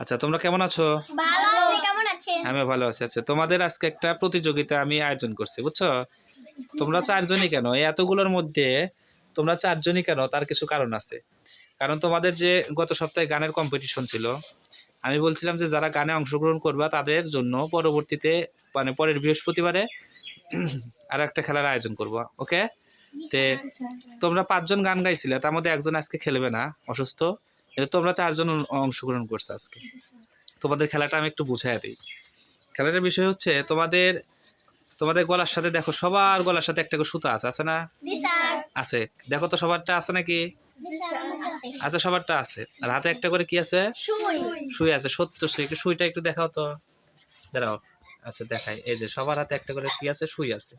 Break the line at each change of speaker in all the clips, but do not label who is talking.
আচ্ছা তোমরা কেমন আছো?
ভালো আপনি কেমন আছেন?
আমি ভালো আছি। আচ্ছা তোমাদের আজকে একটা প্রতিযোগিতা আমি আয়োজন করছি বুঝছ? তোমরা চারজনই কেন? এই এতগুলোর মধ্যে তোমরা চারজনই কেন? তার কিছু কারণ আছে। কারণ তোমাদের যে গত সপ্তাহে গানের কম্পিটিশন ছিল আমি বলছিলাম যে যারা গানে অংশগ্রহণ করবা তাদের জন্য পরবর্তীতে মানে পরের বৃহস্পতিবারে আর একটা খেলার আয়োজন করব ওকে? তে তোমরা পাঁচজন গান গাইছিলে তার মধ্যে একজন আজকে খেলবে না অসুস্থ। কিন্তু তোমরা চারজন অংশগ্রহণ করছ আজকে। তোমাদের খেলাটা আমি একটু বুঝাই দিই। খেলাটার বিষয় হচ্ছে তোমাদের তোমাদের গলার সাথে দেখো সবার গলার সাথে একটা করে সুতা আছে আছে না? আছে। দেখো তো সবারটা আছে নাকি?
জি স্যার আছে।
আচ্ছা সবারটা আছে। আর হাতে একটা করে কি আছে?
সুই।
সুই আছে সত্য সুই। সুইটা একটু দেখাও তো। দাঁড়াও। আচ্ছা দেখাই। এই যে সবার হাতে একটা করে কি আছে? সুই আছে।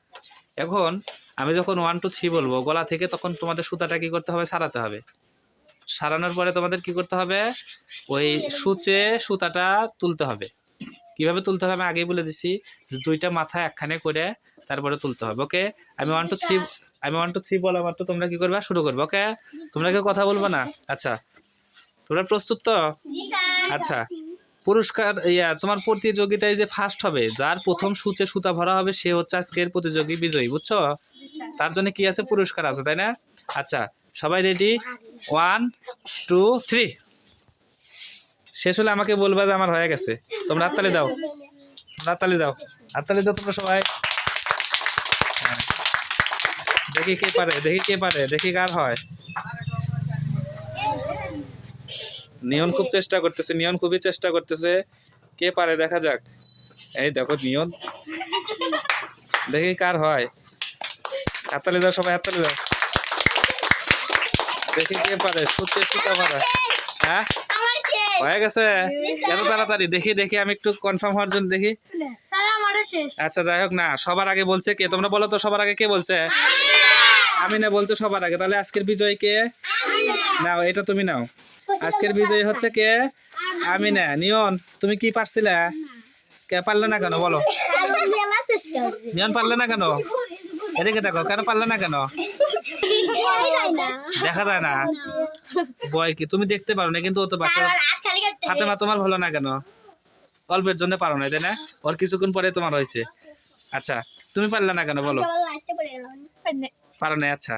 এখন আমি যখন ওয়ান টু থ্রি বলব গলা থেকে তখন তোমাদের সুতাটা কি করতে হবে? সারাতে হবে। সারানোর পরে তোমাদের কি করতে হবে? ওই সূচে সুতাটা তুলতে হবে। কীভাবে তুলতে হবে আমি আগেই বলে দিছি যে দুইটা মাথা একখানে করে তারপরে তুলতে হবে ওকে আমি ওয়ান টু থ্রি আমি ওয়ান টু থ্রি বলা মাত্র তোমরা কি করবে? শুরু করবে ওকে তোমরা কেউ কথা বলব না? আচ্ছা। তোমরা প্রস্তুত তো? আচ্ছা। পুরস্কার ইয়া তোমার প্রতিযোগিতায় যে ফার্স্ট হবে যার প্রথম সূচে সুতা ভরা হবে সে হচ্ছে আজকের প্রতিযোগী বিজয়ী বুঝছ? তার জন্য কি আছে? পুরস্কার আছে তাই না? আচ্ছা। সবাই রেডি ওয়ান টু থ্রি শেষ হলে আমাকে বলবা যে আমার হয়ে গেছে। তোমরা হাততালি দাও। হাততালি দাও। হাততালি দাও তোমরা সবাই। হ্যাঁ। দেখি কে পারে, দেখি কে পারে, দেখি কার হয়। নিয়ন খুব চেষ্টা করতেছে, নিয়ন খুবই চেষ্টা করতেছে। কে পারে দেখা যাক। এই দেখো নিয়ন। দেখি কার হয়। হাততালি দাও সবাই, হাততালি দাও। দেখি কে পারে সত্যি সুতা পারে হ্যাঁ? হয়ে গেছে? এত তাড়াতাড়ি দেখি দেখি আমি একটু কনফার্ম হওয়ার জন্য দেখি। আচ্ছা যাই হোক না সবার আগে বলছে কে? তোমরা বলো তো সবার আগে কে বলছে? আমি না বলছে সবার আগে তাহলে আজকের বিজয় কে? নাও এটা তুমি নাও। আজকের বিজয়ী হচ্ছে কে? আমি না নিয়ন তুমি কি পারছিলে? কে পারলে না কেন বলো। নিয়ন পারলে না কেন? এদিকে দেখো কেন পারলে না কেন? দেখা যায় না। বয় কি? তুমি দেখতে পারো না কিন্তু ও তো বাসা ফাতেমা তোমার হলো না কেন? অল্পের জন্য পারো না তাই না? ওর কিছুক্ষণ পরে তোমার হয়েছে। আচ্ছা তুমি পারলে না কেন? বলো। পারো না আচ্ছা।